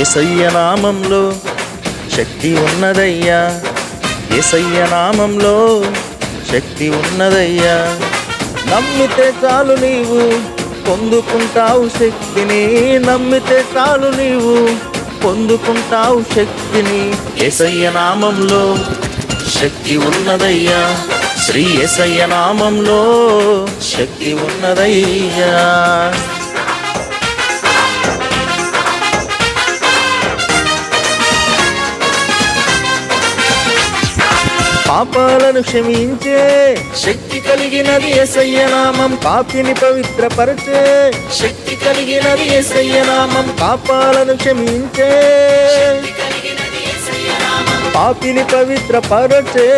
ఏసయ్య నామంలో శక్తి ఉన్నదయ్యా. ఏసయ్య నామంలో శక్తి ఉన్నదయ్యా. నమ్మితే చాలు నీవు పొందుకుంటావు శక్తిని. నమ్మితే చాలు నీవు పొందుకుంటావు శక్తిని. ఏసయ్య నామంలో శక్తి ఉన్నదయ్యా. శ్రీ ఏసయ్య నామంలో శక్తి ఉన్నదయ్యా. పాపాలను క్షమించే. శక్తి కలిగినది ఎసయ్య నామం. పాపిని పవిత్రపరచే. శక్తి కలిగినది ఎసయ్య నామం. పాపాలను క్షమించే. పాపిని పవిత్రపరచే.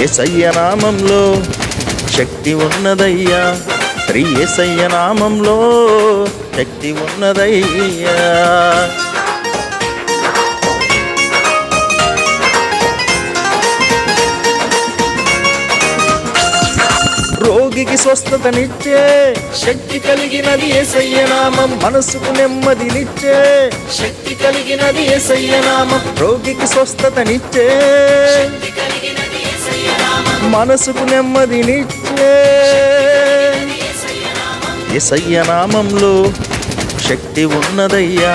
ఎసయ్య నామంలో శక్తి ఉన్నదయ్యా. శ్రీ ఎసయ్య నామంలో శక్తి ఉన్నదయ్యా. స్వస్థతనిచ్చే శక్తి కలిగినది ఏసయ్య నామం. మనసుకు నెమ్మదినిచ్చే శక్తి కలిగినది ఏసయ్య నామం. రోగికి స్వస్థతనిచ్చే మనసుకు నెమ్మదినిచ్చే ఏసయ్య నామంలో శక్తి ఉన్నదయ్యా.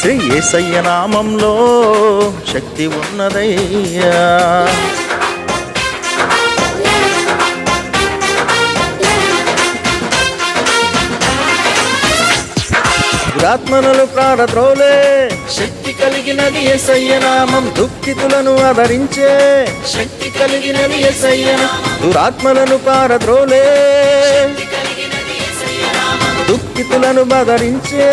శ్రీ ఏసయ్య నామంలో శక్తి ఉన్నదయ్యా. దురాత్మనలు ప్రారద్రోలే శక్తి కలిగినది ఎసయ్య నామం. దుఃఖితులను ఆదరించే. శక్తి కలిగినది దురాత్మలను పారద్రోలే. దుఃఖితులను బదరించే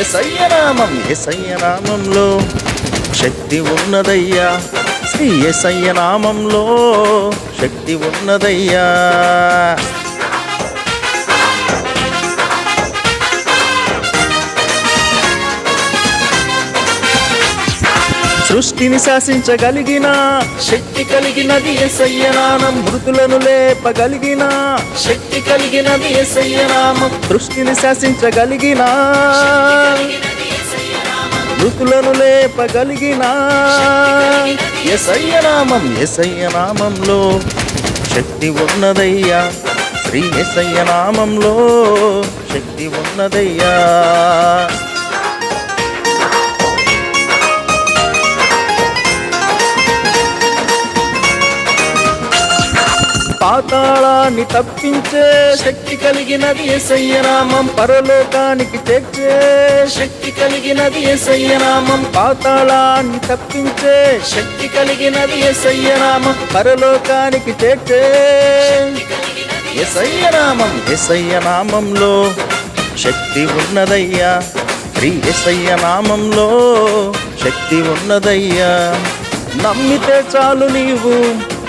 ఎసయ్య నామం ఎసయ్య నామంలో శక్తి ఉన్నదయ్యా. శ్రీ ఎసయ్య నామంలో శక్తి ఉన్నదయ్యా. సృష్టిని శాసించగలిగిన శక్తి కలిగినది ఎసయ్య మృతులను లేపగలిగిన శక్తి కలిగినది ఎసయ్యనామం సృష్టిని శాసించగలిగిన మృతులను లేపగలిగిన ఎసయ్యనామం ఎసయ్యనామంలో శక్తి ఉన్నదయ్యా శ్రీ ఎసయ్యనామంలో శక్తి ఉన్నదయ్యా. పాతాళాన్ని తప్పించే శక్తి కలిగినది ఎసయ్యనామం పరలోకానికి తెచ్చే శక్తి కలిగినది ఎసయ్యనామం పాతాళాన్ని తప్పించే శక్తి కలిగినది ఎసయ్యనామం పరలోకానికి తెచ్చే ఎసయ్యనామం ఎసయ్యనామంలో శక్తి ఉన్నదయ్యా. శ్రీ ఎసయ్య నామంలో శక్తి ఉన్నదయ్యా. నమ్మితే చాలు నీవు.